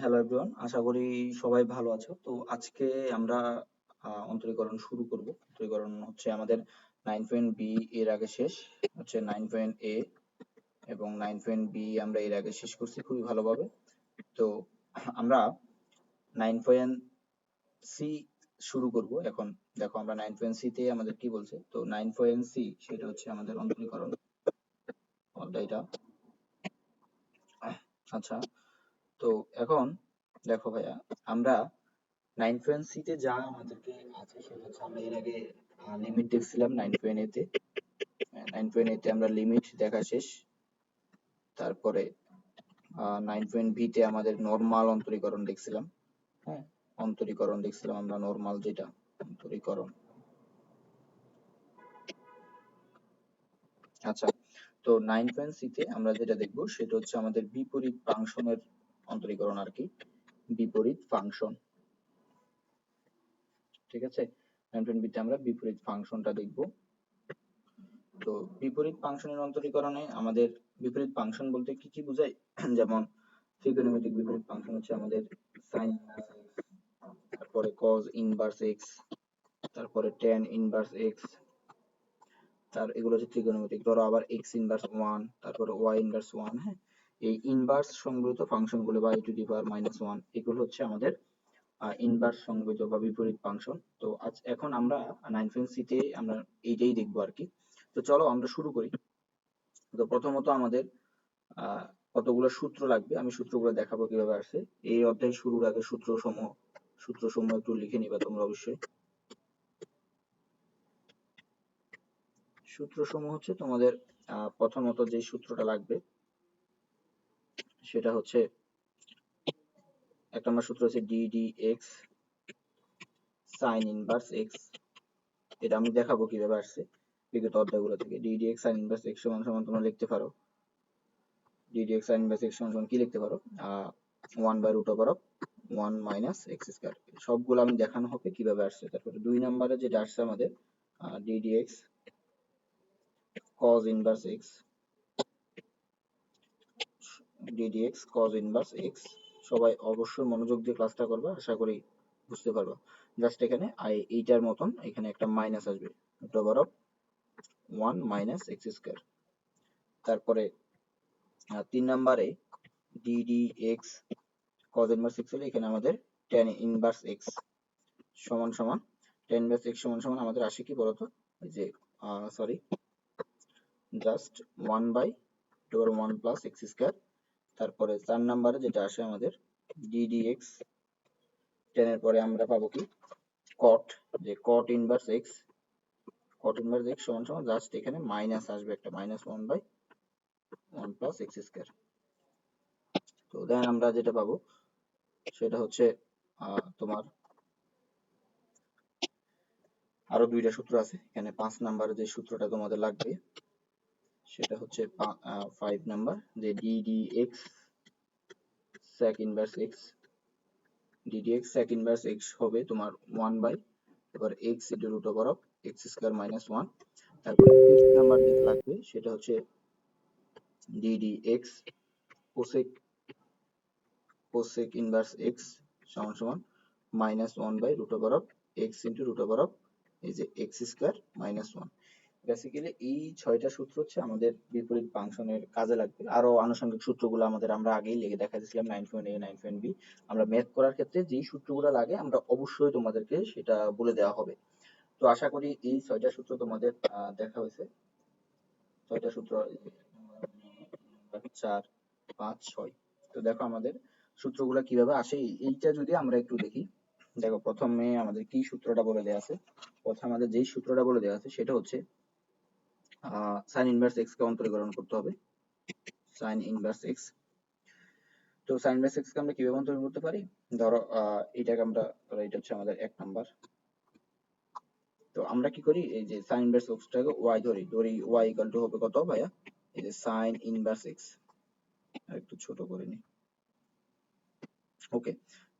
Hello everyone আশা করি সবাই ভালো আছো। তো আজকে আমরা অন্তরীকরণ শুরু করব। অন্তরীকরণ হচ্ছে আমাদের নাইন পয়েন্ট বি এর আগে শেষ, হচ্ছে নাইন পয়েন্ট এ এবং নাইন পয়েন্ট বি আমরা এর আগে শেষ করছি খুবই ভালোভাবে। তো আমরা নাইন পয়েন্ট সি শুরু করব এখন। দেখো, আমরা নাইন পয়েন্ট সি তে আমাদের কি বলছে? তো নাইন পয়েন্ট সি সেটা হচ্ছে আমাদের অন্তরীকরণ। অধ্যায়টা আচ্ছা তো এখন দেখো ভাইয়া, আমরা নাইন পয়েন্ট সি তে যা আমাদেরকে আছে সেটা হচ্ছে আমরা এর আগে লিমিট দেখছিলাম নাইন পয়েন্ট তে নাইন পয়েন্ট এ তে আমরা লিমিট দেখা শেষ। তারপরে নাইন পয়েন্ট তে আমাদের নরমাল অন্তরীকরণ দেখছিলাম। হ্যাঁ অন্তরীকরণ দেখছিলাম আমরা নর্মাল যেটা, অন্তরীকরণ। আচ্ছা তো নাইন পয়েন্ট সি তে আমরা যেটা দেখব সেটা হচ্ছে আমাদের বিপরীত ফাংশনের অন্তরীকরণ আর কি, বিপরীত ফাংশন ঠিক আছে? আমরা বিপরীত ফাংশনটা দেখব। তো বিপরীত ফাংশনের অন্তরীকরণে আমাদের বিপরীত ফাংশন বলতে কি কি বোঝায় যেমন ট্রিগোনোমেট্রিক বিপরীত ফাংশন হচ্ছে আমাদের sin তারপরে cos ইনভার্স x, তারপরে tan ইনভার্স x, তার এগুলো হচ্ছে ট্রিগোনোমেট্রিক ধরো আবার x ইনভার্স 1 তারপরে y ইনভার্স 1 হ্যাঁ? এই ইনভার্স সংগৃহীত ফাংশনগুলো বা e to the power minus 1 এগুলো হচ্ছে আমাদের ইনভার্স সংগৃহীত বা বিপরীত ফাংশন তো আজ এখন আমরা নাইন পয়েন্ট সি তে আমরা এইটাই দেখব আর কি। তো চলো আমরা শুরু করি। তো প্রথমত আমাদের কতগুলো সূত্র লাগবে? আমি সূত্রগুলো দেখাবো কীভাবে আসে। এই অধ্যায় শুরুর আগে সূত্র সমূহ সূত্র সমূহ একটু লিখে নিবা তোমরা অবশ্যই। সূত্র সমূহ হচ্ছে তোমাদের প্রথমত যে সূত্রটা লাগবে সেটা হচ্ছে এক নম্বর সূত্র হচ্ছে ddx সাইন ইনভার্স এক্স এটা আমি দেখাবো কীভাবে আসছে বিগত অধ্যায়গুলো থেকে। Ddx sin ইনভার্স এক্স সমান সমান তোমরা লিখতে পারো। Ddx sin ইনভার্স এক্স সমান সমান কি লিখতে পারো? 1 by root over of 1 minus X square সবগুলো আমি দেখানো হবে কীভাবে আসছে। তারপরে দুই নম্বরে যেটা আসছে আমাদের ddx cos inverse ddx cos inverse x, সবাই অবশ্যই মনোযোগ দিয়ে ক্লাসটা করবে, আশা করি বুঝতে পারবা। জাস্ট এখানে আই এইটার মতন এখানে একটা মাইনাস আসবে। রুট অফ 1 মাইনাস স্কয়ার তারপরে তিন নম্বরে ddx cos ইনভার্স x হলে এখানে আমাদের tan ইনভার্স x সমান সমান, tan ইনভার্স x সমান সমান আমাদের আসে কি বলতো? যে sorry just 1 by to 1 plus x square তারপরে চার নম্বরে যেটা আসে আমাদের tan এর পরে আমরা পাবো কি? cot, যে cot inverse x, cot inverse x সমান সমান জাস্ট এখানে মাইনাস আসবে একটা minus 1 by 1 plus x square তো দেন আমরা যেটা পাবো, সেটা হচ্ছে তোমার আরও দুইটা সূত্র আছে। এখানে পাঁচ নাম্বারে যে সূত্রটা তোমাদের লাগবে সেটা হচ্ছে ফাইভ নাম্বার যে ddx sec inverse x ddx sec inverse x হবে তোমার 1 বাই এবার x into root over of x square minus 1 তারপর ফিফথ নাম্বার যেটা লাগবে সেটা হচ্ছে ddx cosec cosec inverse x সমান সমান minus one by root over of X into root over of এই যে x স্কয়ার মাইনাস 1 বেসিক্যালি এই ছয়টা সূত্র হচ্ছে আমাদের বিপরীত ফাংশনের কাজে লাগবে। আরও আনুষঙ্গিক সূত্রগুলো আমাদের আমরা আগেই লিখে দেখা দিয়েছিলাম নাইন আমরা ম্যাথ করার ক্ষেত্রে যেই সূত্রগুলো লাগে আমরা অবশ্যই তোমাদেরকে সেটা বলে দেওয়া হবে। তো আশা করি এই ছয়টা সূত্র তোমাদের দেখা হয়েছে। ছয়টা সূত্র, চার, পাঁচ, ছয়। তো দেখো আমাদের সূত্রগুলো কীভাবে আসে। এইটা যদি আমরা একটু দেখি। দেখো প্রথমে আমাদের কি সূত্রটা বলে দেওয়া আছে? প্রথমে আমাদের যেই সূত্রটা বলে দেওয়া আছে সেটা হচ্ছে সাইন ইনভার্স এক্স কে অন্তরীকরণ করতে হবে। সাইন ইনভার্স এক্স তো সাইন ইনভার্স এক্স কে আমরা কীভাবে অন্তরীকরণ করতে পারি? ধরো এটাকে আমরা এটা হচ্ছে আমাদের এক নাম্বার তো আমরা কি করি? এই যে সাইন ইনভার্স এক্সটাকে ওয়াই ধরি। ধরি ওয়াই ইকুয়াল টু হবে কত ভাইয়া? এই যে সাইন ইনভার্স এক্স একটু ছোট করে নি। ওকে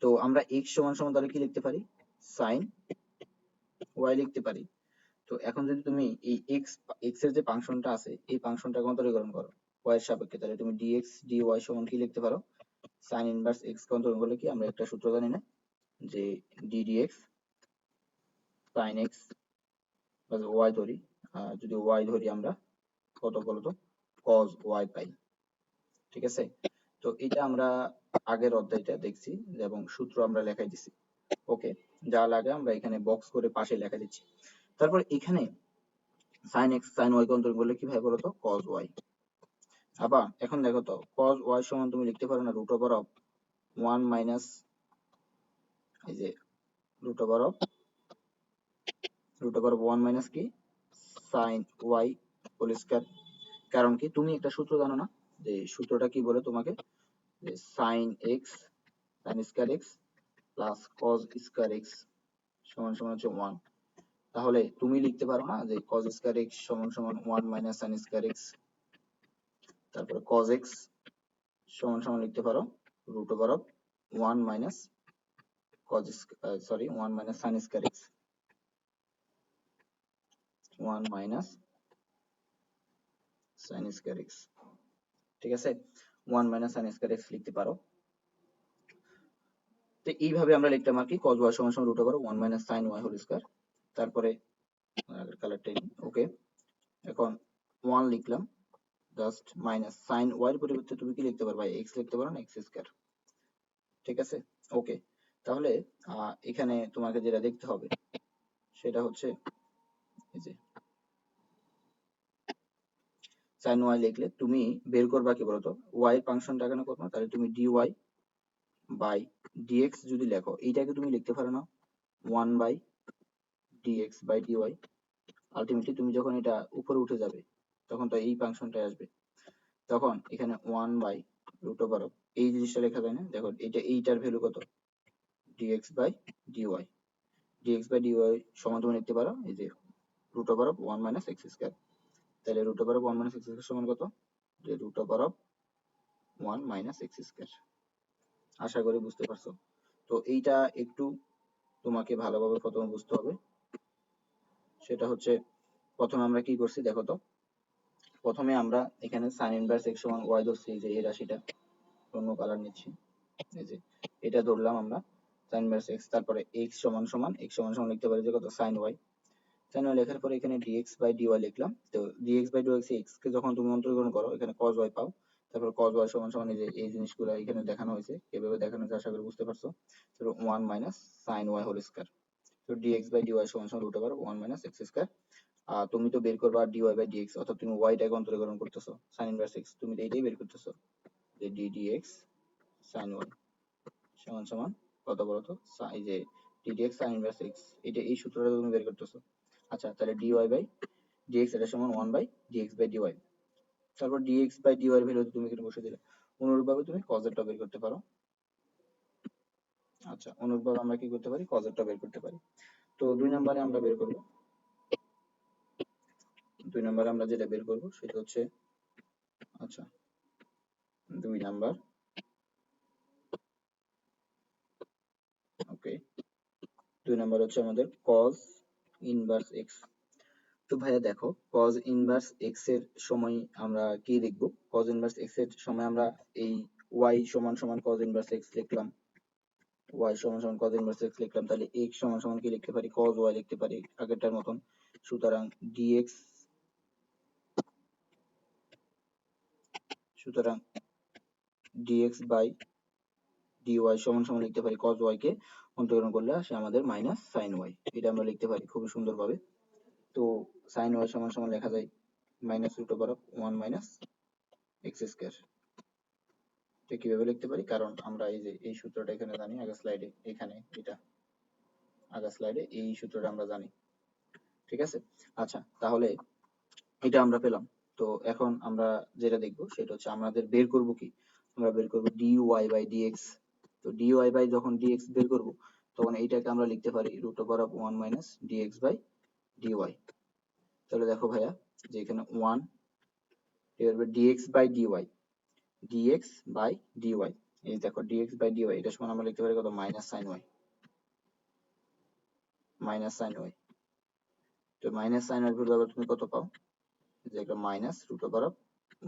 তো আমরা x সমান সমান তাহলে কি লিখতে পারি? সাইন ওয়াই লিখতে পারি। তো এখন যদি তুমি এই x x এর যে ফাংশনটা আছে এই ফাংশনটাকে অন্তরীকরণ করো y এর সাপেক্ষে তাহলে তুমি dx dy সমান কি লিখতে পারো? সাইন ইনভার্স কে অন্তরণ করলে কি? আমরা একটা সূত্র জানি না যে D D X sine X Y ধরি আহ, যদি ওয়াই ধরি আমরা কত বলতো? কজ ওয়াই পাই। ঠিক আছে? তো এটা আমরা আগের অধ্যায়টা দেখছি এবং সূত্র আমরা লেখাই দিছি। ওকে? যা লাগে আমরা এখানে বক্স করে পাশে লেখা দিচ্ছি। তারপর এখানে সাইন এক্স সাইন ওয়াই কে অন্তরণ করলে কি ভাবে বলতো? কজ ওয়াই আবার এখন দেখো তো, cos y সমান তুমি লিখতে পারো না root over of one minus এই যে root over of root over of one minus কি? সাইন ওয়াই হোল স্কয়ার কারণ কি? তুমি একটা সূত্র জানো না, যে সূত্রটা কি বলে তোমাকে? যে sine X sine square X plus cos square X সমান সমান হচ্ছে ওয়ান তাহলে তুমি লিখতে পারো না যে কজ স্কয়ার এক্স সমান সমান one minus sine square X তারপরে cos x সমান সমান লিখতে পারো root over of one minus cos sorry one minus sine square X one minus sine square X ঠিক আছে? One minus sine square X লিখতে পারো। তো এইভাবে আমরা লিখতাম আর কি, cos y সমান সমান root over one minus sine Y whole square তারপরে আগের কালারটাই ওকে এখন ওয়ান লিখলাম জাস্ট মাইনাস সাইন ওয়াই পরিবর্তে তুমি কি লিখতে পারবা? এক্স লিখতে পারো না এক্স স্কয়ার ঠিক আছে? ওকে তাহলে এখানে তোমাকে যেটা দেখতে হবে, সেটা হচ্ছে সাইন ওয়াই লিখলে তুমি বের করবা কি বলতো? ওয়াই এর ফাংশনটা কেন করবা? তাহলে তুমি ডি ওয়াই বাই ডিএক্স যদি লেখো, এইটাকে তুমি লিখতে পারো না one by D X by D Y ultimately তুমি যখন এটা উপরে উঠে যাবে, তখন তো এই ফাংশনটাই আসবে। তখন এখানে ওয়ান বাই রুট ওভার এই জিনিসটা লেখা যায় না? দেখো, এটা এইটার ভ্যালু কত? D X by D Y D X by D Y সমান তুমি লিখতে পারো, এই যে root over of one minus X square তাহলে root over of one minus X square সমান কত? যে root over of one minus X square আশা করি বুঝতে পারছ। তো এইটা একটু তোমাকে ভালোভাবে প্রথমে বুঝতে হবে। সেটা হচ্ছে প্রথমে আমরা কি করছি, দেখো তো। প্রথমে আমরা এখানে সাইন ইনভার্স এক্স সমান ওয়াই ধরছি যে এই রাশিটা, অন্য কালার নিচ্ছি। এই যে, এটা ধরলাম আমরা সাইন ইনভার্স এক্স তারপরে এক্স সমান সমান এক্স সমান সমান লিখতে পারি যে কত সাইন ওয়াই সাইন ওয়াই লেখার পরে এখানে ডিএক্স বাই ডিওয়াই লিখলাম। তো D X by D Y X কে যখন তুমি অন্তর্গ্রহণ করো, এখানে cos ওয়াই পাও। তারপর cos ওয়াই সমান সমান এই যে, এই জিনিসগুলো এখানে দেখানো হয়েছে। এভাবে দেখানো হয়েছে, আশা করি বুঝতে পারছ। One minus sine Y whole square তো D X by D Y সমান সমান root over one minus X square আর তুমি তো বের করবা ডিওয়াই বাই ডিএক্স অর্থাৎ তুমি ওয়াই টাকে অন্তর্গ্রহণ করতেছো সাইন ইনভার্স এক্স তুমি তো এইটাই বের করতেছো। যে ডি ডিএক্স সাইন ওয়াই সমান সমান কত বলতো এই যে D D X sine inverse X এটা এই সূত্রটা তুমি বের করতেছো। আচ্ছা তাহলে ডিওয়াই বাই ডিএক্স এটা সমান one by D X by D Y তারপর D X by D Y এর ভ্যালু তুমি এখানে বসে দিলে। অনুরূপভাবে তুমি কজেরটা বের করতে পারো। আচ্ছা অনুরূপভাবে আমরা কি করতে পারি? কজেরটা বের করতে পারি। তো দুই নম্বরে আমরা বের করব। দুই নম্বরে আমরা যেটা বের করব সেটা হচ্ছে আচ্ছা দুই নাম্বার। ওকে দুই নাম্বার হচ্ছে আমাদের cos ইনভার্স x তো ভাইয়া দেখো, cos ইনভার্স x এর সময় আমরা কি লিখব? cos ইনভার্স x এর সময় আমরা এই y সমান সমান cos ইনভার্স x লিখলাম। Y সমান সমান cos ইনভার্স x লিখলাম, তাহলে x সমান সমান কি লিখতে পারি? cos y লিখতে পারি আগেরটার মতন। সুতরাং dx সুতরাং dx বাই dy সমান সমান লিখতে পারি cos y কে অন্তর্গ্রহণ করলে আসে আমাদের মাইনাস sin y এটা আমরা লিখতে পারি খুবই সুন্দরভাবে। তো sin y সমান সমান লেখা যায় minus root over one minus X square এটা কীভাবে লিখতে পারি? কারণ আমরা এই যে, এই সূত্রটা এখানে জানি, আগের স্লাইডে এখানে এটা, আগের স্লাইডে এই সূত্রটা আমরা জানি। ঠিক আছে? আচ্ছা তাহলে এটা আমরা পেলাম। তো এখন আমরা যেটা দেখব সেটা হচ্ছে আমাদের বের করব কি? আমরা বের করব dy বাই dx তো dy বাই যখন dx বের করব, তখন এইটাকে আমরা লিখতে পারি root over of one minus dx by dy তাহলে দেখো ভাইয়া, যে এখানে one divide by dx by dy dx by dy এই দেখো, dx বাই dy, এটা সমান আমরা লিখতে পারি কত? Minus sin y minus sin y তো মাইনাস sin y ভ্যালু আবার তুমি কত পাও? যে একটা minus root over of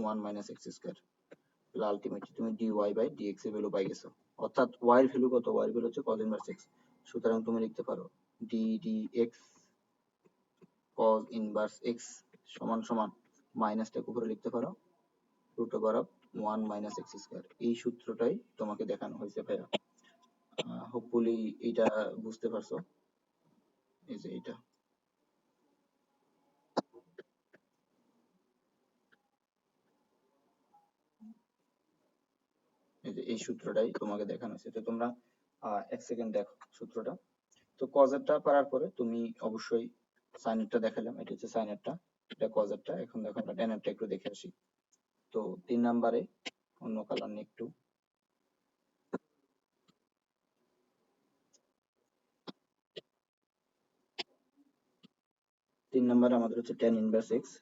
one minus x square তাহলে আলটিমেটলি তুমি dy বাই dx এর ভ্যালু পাই গেছো। অর্থাৎ y এর ভ্যালু কত? y এর ভ্যালু হচ্ছে cos ইনভার্স x সুতরাং তুমি লিখতে পারো d dx cos inverse x সমান সমান মাইনাসটাকে উপরে লিখতে পারো root over of one minus x square. এই সূত্রটাই তোমাকে দেখানো হয়েছে ভাইয়া। হোপফুলি এইটা বুঝতে পারছ। এই যে এইটা। এই সূত্রটাই তোমাকে দেখানো হয়েছে। তো তোমরা এক সেকেন্ড দেখো সূত্রটা। তো কজেরটা পারার পরে তুমি অবশ্যই সাইনেরটা দেখালাম। এটা হচ্ছে সাইনেরটা এটা কজেরটা এখন দেখো আমরা টেনেরটা একটু দেখে আসি। তো তিন নাম্বারে, অন্য কালার নিয়ে একটু। তিন নাম্বারে আমাদের হচ্ছে টেন ইনভার্স এক্স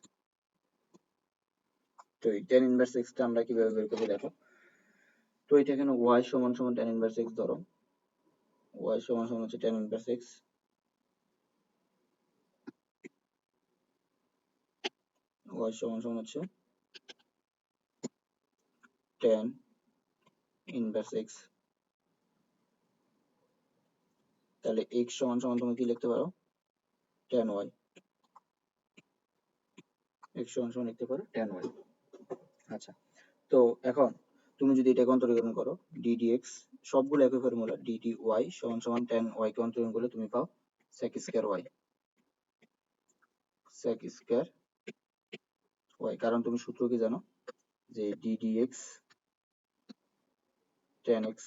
তো এই টেন ইনভার্স এক্স টা আমরা কীভাবে বের করব দেখো? তো এটা এখানে ওয়াই সমান সমান টেন ইনভার্স এক্স ধরো। ওয়াই সমান সমান হচ্ছে টেন ইনভার্স এক্স ওয়াই সমান সমান হচ্ছে টেন ইনভার্স এক্স তাহলে এক্স সমান সমান তুমি কি লিখতে পারো? টেন ওয়াই এক্স সমান সমান লিখতে পারো? টেন ওয়াই আচ্ছা তো এখন তুমি যদি এটাকে অন্তরীকরণ করো ডি ডিএক্স সবগুলো একই ফর্মুলা ডি ডি ওয়াই সমান সমান টেন ওয়াই কে অন্তরীকরণ করলে তুমি পাও sec square y sec square y কারণ তুমি সূত্র কি জানো? যে ডি ডিএক্স টেন এক্স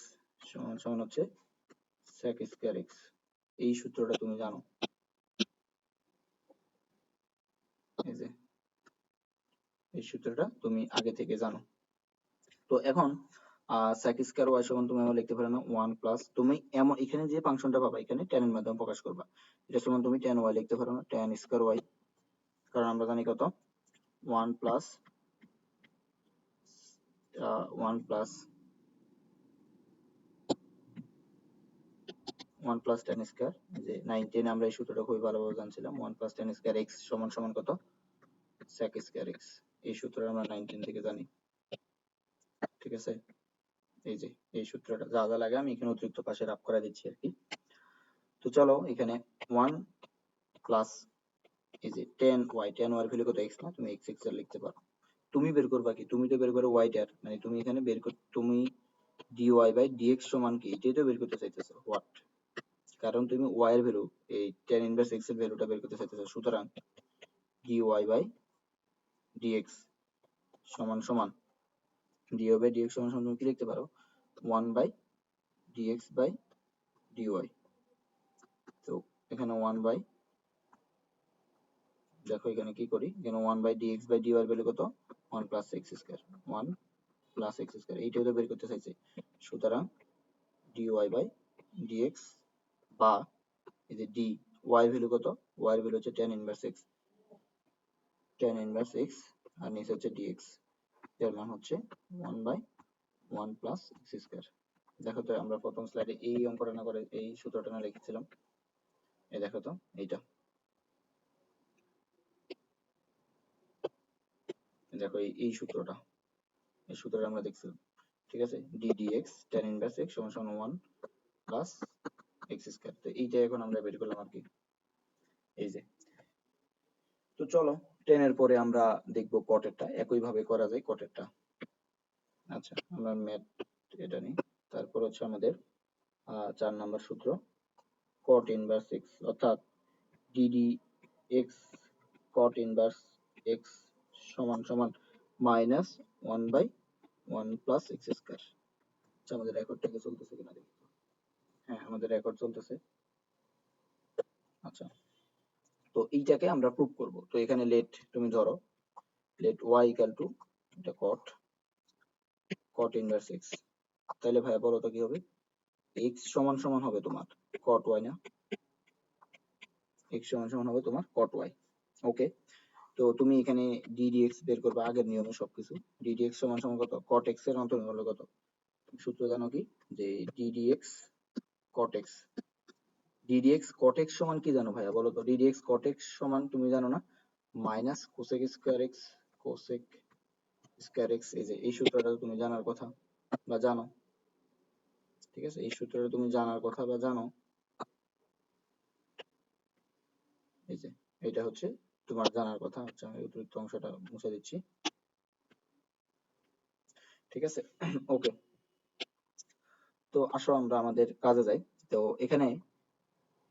সমান সমান হচ্ছে sec স্কয়ার এক্স এই সূত্রটা তুমি জানো। এই যে, এই সূত্রটা তুমি আগে থেকে জানো। তো এখন sec স্কয়ার ওয়াই সমান তুমি আমার লিখতে পারো না ওয়ান প্লাস তুমি এমন, এখানে যে ফাংশনটা পাবা, এখানে tan এর মাধ্যমে প্রকাশ করবা। এটা সমান তুমি tan ওয়াই লিখতে পারো না, tan স্কয়ার ওয়াই কারণ আমরা জানি কত? One plus one plus one plus tan square যে নাইন টেন আমরা এই সূত্রটা খুবই ভালোভাবে জানছিলাম one plus tan square x সমান সমান কত? Sec স্কয়ার এক্স এই সূত্রটা আমরা নাইন টেন থেকে জানি। ঠিক আছে? এই যে, এই সূত্রটা, যা যা লাগে আমি এখানে অতিরিক্ত পাশে রাফ করে দিচ্ছি আর কি। তো চলো, এখানে ওয়ান প্লাস এই যে tan y tan y value কত? এক্স না? তুমি এক্স এক্সের লিখতে পারো। তুমি বের করবা কি? তুমি তো বের করো ওয়াই টার মানে তুমি এখানে বের কর, তুমি dy বাই dx সমান কি? এটাই তো বের করতে চাইতেছো হোয়াট কারণ তুমি y এর ভ্যালু এই tan ইনভার্স x এর ভ্যালুটা বের করতে চাইতেছো। সুতরাং dy বাই dx সমান সমান dy বাই dx সমান সমান তুমি কি লিখতে পারো? 1 বাই dx বাই dy তো এখানে 1 বাই দেখো এখানে কি করি? এখানে 1 বাই dx বাই dy এর ভ্যালু কত? 1 plus x square 1 plus x square এইটাও তো বের করতে চাইছে। সুতরাং dy বাই dx বা এই যে d, y ভ্যালু কত? এর ভ্যালু হচ্ছে tan inverse x, tan inverse x, আর নিচে হচ্ছে dx এর মান হচ্ছে 1 বাই 1 প্লাস x স্কয়ার দেখো তো, আমরা প্রথম স্লাইডে এই অঙ্কটা না করে এই সূত্রটা না লিখেছিলাম। এই দেখো তো, এইটা। দেখো, এই সূত্রটা। এই সূত্রটা আমরা দেখছিলাম। ঠিক আছে? D dx, tan inverse x সমান সমান 1 প্লাস x স্কয়ার তো। এইটা এখন আমরা বের করলাম আর কি। এই যে। তো চলো tan এর পরে আমরা দেখব কটেরটা একই ভাবে করা যায় কটেরটা আচ্ছা আমরা ম্যাথ এটা নিই। তারপর হচ্ছে আমাদের আহ, চার নাম্বার সূত্র। cot ইনভার্স x অর্থাৎ d dx cot inverse x সমান সমান minus one by one plus x square আমাদের রেকর্ডটা কি চলতেছে কিনা দেখি। হ্যাঁ আমাদের রেকর্ড চলতেছে। আচ্ছা তো এইটাকে আমরা প্রুভ করব। তো এখানে লেট তুমি ধরো লেট টু এটা ইনভার্স তাহলে বলো তো কি হবে? সমান সমান হবে তোমার কট ওয়াই না? এক্স সমান সমান হবে তোমার কট ওয়াই ওকে তো তুমি এখানে ডিডিএক্স বের করবে, আগের নিয়মে সবকিছু। ডিডিএক্স সমান সমান কত? কট এক্সের অন্তর্গত কত? সূত্র জানো কি? যে ডিডিএক্স এক্স ডিডিএক্স কট সমান কি জানো ভাইয়া? বলো তো কট এক্স সমান তুমি জানো না? Minus cosec square x cosec square x এই যে, এই সূত্রটা তুমি জানার কথা বা জানো। ঠিক আছে? এই সূত্রটা তুমি জানার কথা বা জানো। এই যে, এটা হচ্ছে তোমার জানার কথা আচ্ছা আমি অতিরিক্ত অংশটা মুছে দিচ্ছি। ঠিক আছে? ওকে তো আসো আমরা আমাদের কাজে যাই। তো এখানে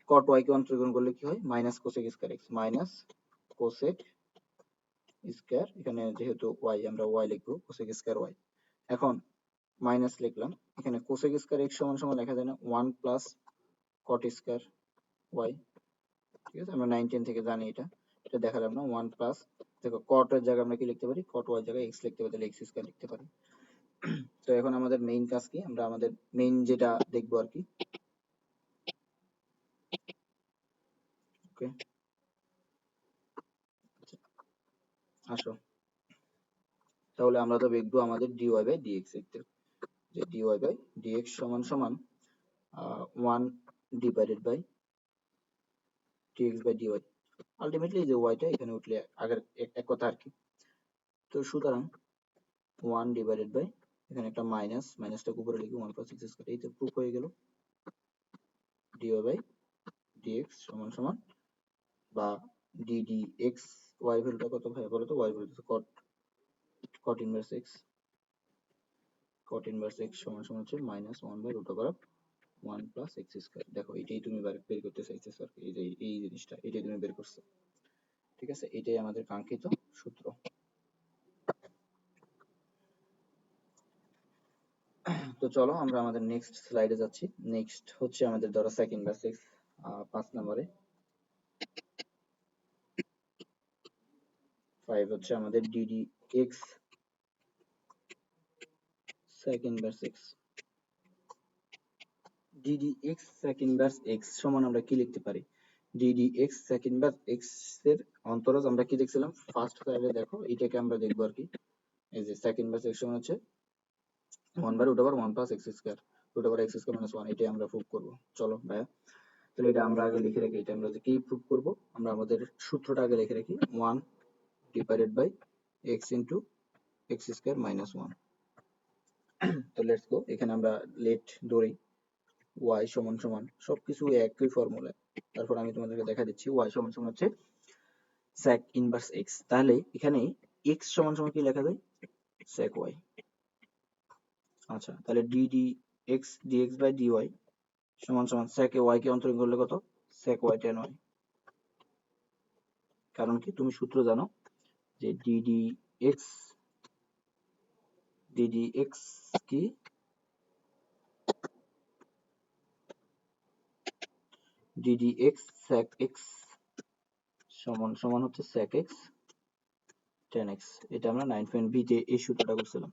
cot y কে অন্তর্গ্রহণ করলে কি হয়? Minus cosec square x minus cosec square এখানে যেহেতু y, আমরা y লিখব কোসেক স্কয়ার y এখন মাইনাস লিখলাম, এখানে কোসেক স্কয়ার এক্স সমান সমান লেখা যায় না one plus cot square y ঠিক আছে? আমরা নাইন টেন থেকে জানি এটা এটা দেখালাম না ওয়ান প্লাস দেখো কট এর জায়গায় আমরা কি লিখতে পারি? কট ওয়াই জায়গায় এক্স লিখতে পারি, তাহলে এক্স স্কয়ার লিখতে পারি। তো এখন আমাদের মেইন কাজ কি? আমরা আমাদের মেইন যেটা দেখব আর কি। ওকে আসো। তাহলে আমরা তো দেখব আমাদের dy বাই dx লিখতে যে dy বাই dx সমান সমান one divided by dx by dy ultimately যে y টা এখানে উঠলে আগের এক কথা আর কি। তো সুতরাং ওয়ান ডিভাইডেড বাই এখানে একটা মাইনাস মাইনাসটাকে উপরে লিখি ওয়ান প্লাস এক্স স্কয়ার এই তো প্রুফ হয়ে গেল। dy বাই dx সমান সমান বা ডি ডি এক্স ওয়াই ভ্যালুটা কত ভাই বলো তো? Y value cot cot inverse x cot inverse x সমান সমান হচ্ছে minus one by root over one plus x square দেখো, এটাই তুমি বের করতে আর কি। এই যে, এই জিনিসটা, এটাই তুমি বের করছ। ঠিক আছে? এটাই আমাদের কাঙ্ক্ষিত সূত্র। তো চলো আমরা আমাদের নেক্সট স্লাইডে যাচ্ছি। নেক্সট হচ্ছে আমাদের ধরো সেকেন্ড বা সিক্স পাঁচ নম্বরে। ফাইভ হচ্ছে আমাদের d d x second x d d x second inverse x সমান আমরা কি লিখতে পারি? ডিডি এক্স সেকেন্ড ইনভার্স এক্সের অন্তরজ আমরা কি দেখছিলাম? ফার্স্ট স্লাইডে দেখো, এটাকে আমরা দেখব আর কি। এই যে সেকেন্ড ইনভার্স এক্স সমান হচ্ছে one by root over one plus x square root over x square minus one এটাই আমরা প্রুভ করব। চলো, ভাইয়া। তাহলে এটা আমরা আগে লিখে রাখি, এটা আমরা কি প্রুভ করব? আমরা আমাদের সূত্রটা আগে লিখে রাখি one divided by x into x square minus one তো লেটস গো এখানে আমরা লেট ধরি, y সমান সমান, সবকিছু একই ফর্মুলা তারপর আমি তোমাদেরকে দেখা দিচ্ছি, y সমান সমান হচ্ছে sec ইনভার্স x তাহলে এখানে x সমান সমান কি লেখা যায়? sec y আচ্ছা তাহলে d dx dx by dy সমান সমান sec এ y কে অন্তরীণ করলে কত? sec y tan y কারণ কি? তুমি সূত্র জানো যে d dx d dx কি? d dx sec x সমান সমান হচ্ছে sec এক্স টেন এক্স এটা আমরা নাইন পয়েন্ট বি তে এই সূত্রটা করছিলাম।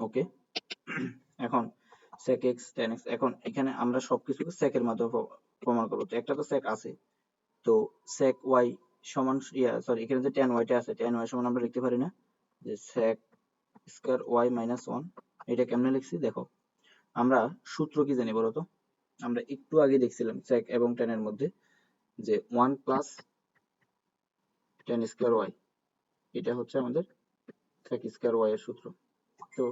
ওকে এখন sec x tan x, এখন এখানে আমরা সবকিছুকে sec এর মাধ্যমে প্রমাণ করব। তো একটা তো sec আছে। তো sec y সমান ইয়া সরি এখানে যে tan y টা আছে, tan y সমান আমরা লিখতে পারি না। যে sec square y minus one এটা কেমনে লিখছি? দেখো, আমরা সূত্র কি জানি বলো তো? আমরা একটু আগে দেখছিলাম sec এবং tan এর মধ্যে যে one plus tan square y, এটা হচ্ছে আমাদের sec স্কয়ার y এর সূত্র। তো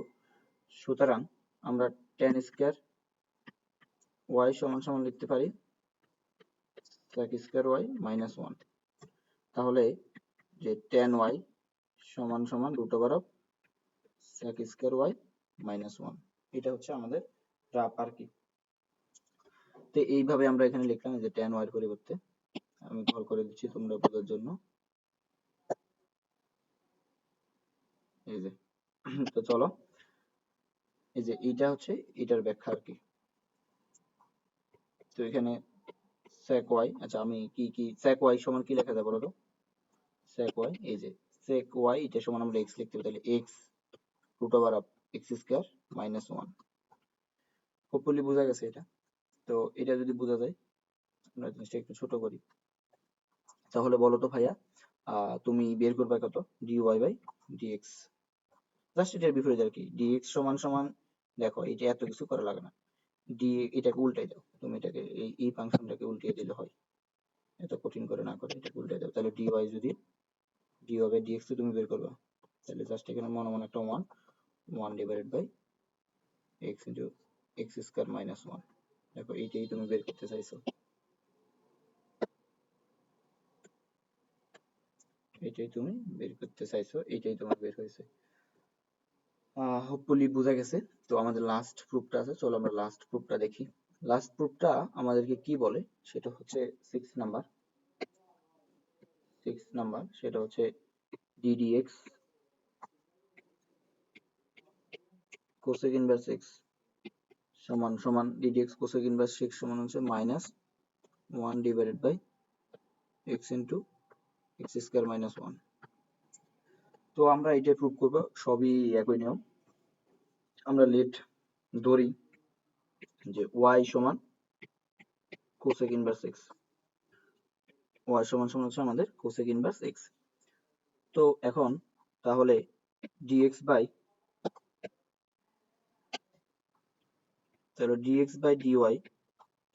সুতরাং আমরা টেন স্কয়ার ওয়াই সমান সমান লিখতে পারি sec square y minus one তাহলে যে tan y সমান সমান root over of square y minus one এটা হচ্ছে আমাদের গ্রাফ আর কি। তো এইভাবে আমরা এখানে লিখলাম যে টেন ওয়াই পরিবর্তে। আমি কল করে দিচ্ছি তোমরা বোঝার জন্য। এই যে। তো চলো। এই যে এইটা হচ্ছে এটার ব্যাখ্যা আর কি। তো এখানে sec y আচ্ছা আমি কি কি, sec y সমান কি লেখা যায় বলো sec y, এই যে sec y, এটা সমান আমরা x লিখতে পারি x root over of x square minus one hopefully বোঝা গেছে এটা। তো এটা যদি বোঝা যায়, আমরা জিনিসটা একটু ছোট করি। তাহলে বলো তো ভাইয়া তুমি বের করবে কত? dy বাই dx জাস্ট এটার বিপরীত আর কি, dx সমান সমান, দেখো এটা এত কিছু করা লাগে না। D এটাকে উল্টাই দাও, তুমি এটাকে এই এই ফাংশনটাকে উল্টিয়ে দিলে হয়। এত কঠিন করে না করে এটাকে উল্টাই দাও। তাহলে dy যদি ডি হবে ডিএক্স তুমি বের করবে। তাহলে জাস্ট এখানে মনে মনে একটা one one divided by x into x square minus one দেখো এইটাই তুমি বের করতে চাইছো। এইটাই তুমি বের করতে চাইছো, এইটাই তোমার বের হয়েছে। হোপফুলি বোঝা গেছে। তো আমাদের লাস্ট প্রুফটা আছে, চলো আমরা লাস্ট প্রুফটা দেখি। লাস্ট প্রুফটা আমাদেরকে কি বলে? সেটা হচ্ছে সিক্স নাম্বার সিক্স নাম্বার সেটা হচ্ছে ddx cosec ইনভার্স x সমান সমান ddx cosec ইনভার্স x সমান হচ্ছে minus one divided by x into x square minus one তো আমরা এটা প্রুভ করব, সবই একই নিয়ম। আমরা লেট ধরি যে y সমান cosec ইনভার্স x y সমান সমান হচ্ছে আমাদের cosec ইনভার্স x তো এখন তাহলে dx বাই তাহলে dx বাই dy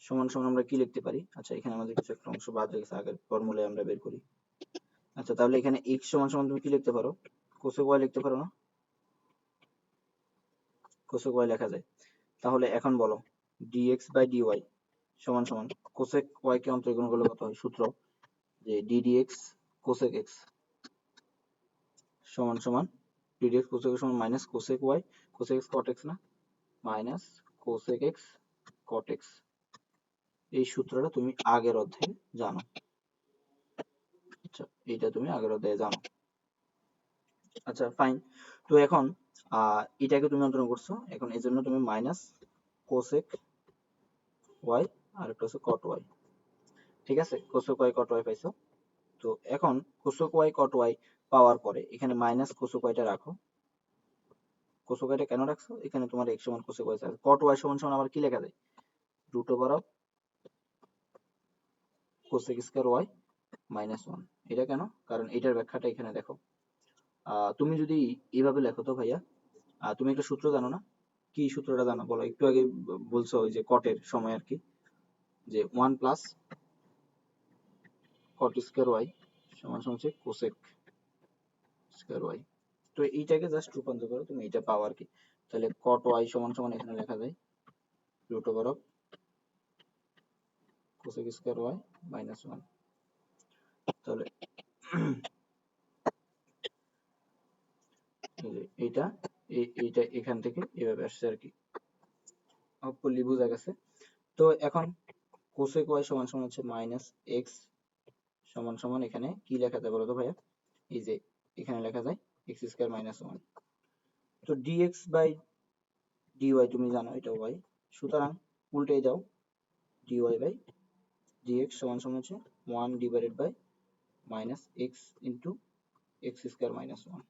সমান সমান আমরা কি লিখতে পারি? আচ্ছা এখানে আমাদের কিছু একটা অংশ বাদ রেখেছে আগের ফর্মুলায় আমরা বের করি। আচ্ছা তাহলে এখানে x সমান সমান তুমি কি লিখতে পারো? cosec y লিখতে পারো না? cosec y লেখা যায়। তাহলে এখন বলো, dx বাই dy সমান সমান, cosec y কে অন্তর্গুণ করলে কত হয়? সূত্র যে ddx cosec x সমান সমান cosec x সমান minus y, cosec x cot x না? Minus cosec x cot x এই সূত্রটা তুমি আগের অধ্যায়ে জানো। আচ্ছা এইটা তুমি আগের অধ্যায়ে জানো। আচ্ছা ফাইন তো এখন এটাকে তুমি অন্তরণ করছ। এখন এই জন্য তুমি মাইনাস কোসেক ওয়াই আর একটা হচ্ছে কট ওয়াই ঠিক আছে? কোসেক ওয়াই কট ওয়াই পাইছো? তো এখন কোসেক ওয়াই কট ওয়াই পাওয়ার পরে, এখানে মাইনাস কোসেক ওয়াইটা রাখো। কোসেক ওয়াইটা কেন রাখছো? এখানে তোমার এক্স সমান কোসেক ওয়াই আছে। কট ওয়াই সমান সমান আবার কি লেখা যায়? Root over of cosec square y minus one এটা কেন? কারণ এটার ব্যাখ্যাটা এখানে দেখো। তুমি যদি এইভাবে লেখো তো ভাইয়া তুমি একটা সূত্র জানো না? কি সূত্রটা জানো? বলো, একটু আগে বলছো যে কটের সময় আর কি, যে one plus cot square y সমান সমান হচ্ছে কোসেক স্কয়ার ওয়াই তো এইটাকে জাস্ট রূপান্তর করো, তুমি এটা পাও আর কি। তাহলে কট ওয়াই সমান সমান এখানে লেখা যায় root over of cosec square y minus one তাহলে এইটা এইটা এখান থেকে এভাবে আসছে আর কি। হোপফুলি বোঝা গেছে। তো এখন কোসেক ওয়াই সমান সমান হচ্ছে মাইনাস এক্স সমান সমান এখানে কি লেখা যায় বলো তো ভাইয়া? এই যে এখানে লেখা যায় এক্স স্কয়ার মাইনাস ওয়ান তো ডিএক্স বাই ডিওয়াই তুমি জানো এটা ওয়াই সুতরাং উল্টে দাও ডিওয়াই বাই ডিএক্স সমান সমান হচ্ছে one divided by minus x into x square minus one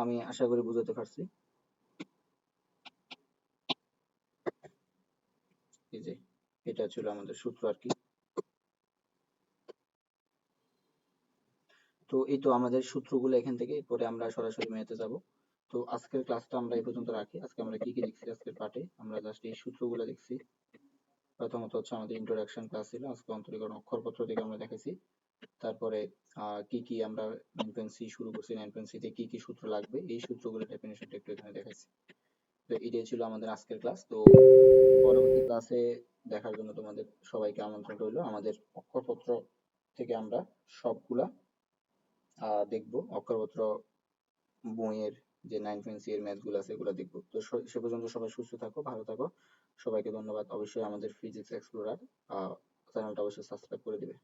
আমি আশা করি বুঝাতে পারছি। এই যে, এটা ছিল আমাদের সূত্র আর কি। তো এই তো আমাদের সূত্রগুলো এখান থেকে, এরপরে আমরা সরাসরি ম্যাথে যাব। তো আজকের ক্লাসটা আমরা এই পর্যন্ত রাখি। আজকে আমরা কি কি দেখছি আজকের পার্টে আমরা জাস্ট এই সূত্রগুলো দেখছি প্রথমত হচ্ছে আমাদের ইন্ট্রোডাকশন ক্লাস ছিল। আজকে অন্তরীকরণ অক্ষরপত্র থেকে আমরা দেখেছি তারপরে কি কি আমরা নাইন পয়েন্ট সি শুরু করছি পয়েন্ট কি কি সূত্র লাগবে, এই সূত্রগুলো ডেফিনেশনটা একটু এখানে দেখাচ্ছি তো এটাই ছিল আমাদের আজকের ক্লাস তো পরবর্তী ক্লাসে দেখার জন্য তোমাদের সবাইকে আমন্ত্রণ রইল। আমাদের অক্ষরপত্র থেকে আমরা সবগুলা দেখব। অক্ষরপত্র বইয়ের যে নাইন পয়েন্ট এর ম্যাথগুলো আছে, এগুলো দেখব। তো সে পর্যন্ত সবাই সুস্থ থাকো, ভালো থাকো। সবাইকে ধন্যবাদ। অবশ্যই আমাদের ফিজিক্স এক্সপ্লোরার চ্যানেলটা অবশ্যই সাবস্ক্রাইব করে দিবে।